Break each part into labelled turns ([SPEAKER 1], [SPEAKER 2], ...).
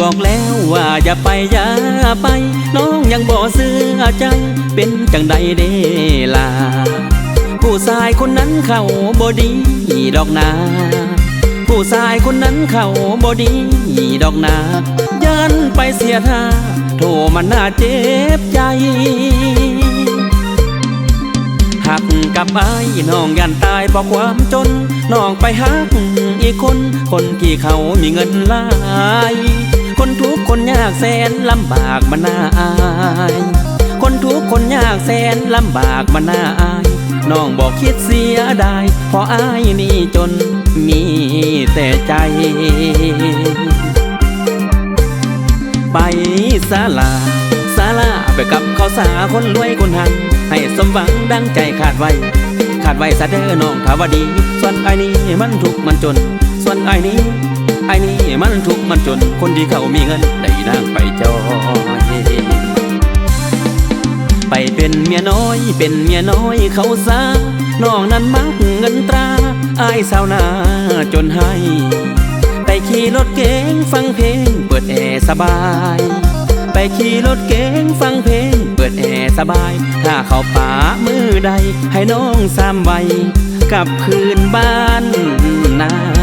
[SPEAKER 1] บอกแล้วว่าอย่าไปอย่าไป น้องยังบ่เสื้อใจ เป็นจังใดเด้ล่ะผู้ชายคนนั้นเขาบ่ดีดอกนาผู้ชายคนนั้นเขาบ่ดีดอกนายันไปเสียท่าโทรมันน่าเจ็บใจหักกับไอ้น้องยันตายเพราะความจน น้องไปหักอีกคน คนที่เขามีเงินหลาย คนทุกคนยากแสนลำบากมันน่าอายคนทุกคนยากแสนลำบากมันน่าอายน้องบอกคิดเสียดายเพราะอายนี่จนมีแต่ใจ ไปศาลาศาลาไปกับเขาสาคนรวยคนหังให้สมหวังดังใจขาดไว้ ขาดไว้ซะเด้อน้องทาวดี ส่วนไอ้นี่มันทุกมันจน ส่วนไอ้นี้ไอ้นี่มันทุกมันจนคนที่เขามีเงินได้นั่งไปจอยไปเป็นเมียน้อยเป็นเมียน้อยเขาซาน้องนั้นมักเงินตราอายสาวนาจนให้ไปขี่รถเก๋งฟังเพลงเปิดแอร์สบาย ไปขี่รถเก๋งฟังเพลงเปิดแอร์สบาย ถ้าเขาป่ามือใดให้น้องสามไว้กลับคืนบ้านนา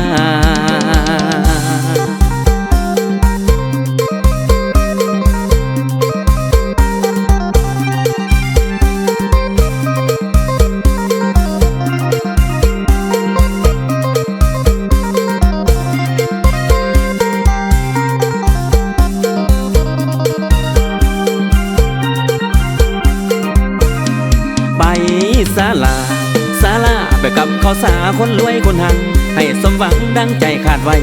[SPEAKER 1] ไปศาลาศาลาไปกับเขาวสาคนรวยคนหัง ให้สมหวังดังใจขาดไว้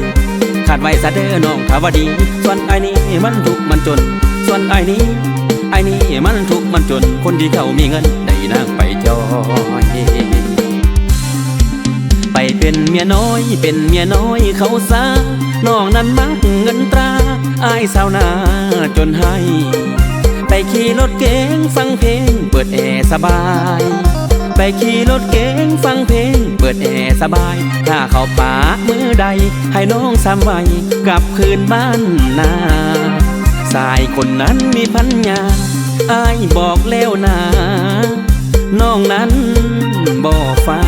[SPEAKER 1] ขาดไว้ซะเด้อน้องขาวดี ส่วนไอ้นี้มันทุกมันจน ส่วนไอ้นี้ไอ้นี้มันทุกมันจน คนที่เขามีเงินได้นั่งไปจอยไปเป็นเมียน้อย เป็นเมียน้อยเขาซาน้องนั้นมักเงินตราอายสาวนาจนให้ ไปขี่รถเก๋งฟังเพลง เปิดแอร์สบาย ไปขี่รถเก๋งฟังเพลง เปิดแอร์สบาย ถ้าเขาป่ามือใด ให้น้องสามไวกลับคืนบ้านนาสายคนนั้นมีพันยาอายบอกแล้วนะ น้องนั้นบ่ฟ้า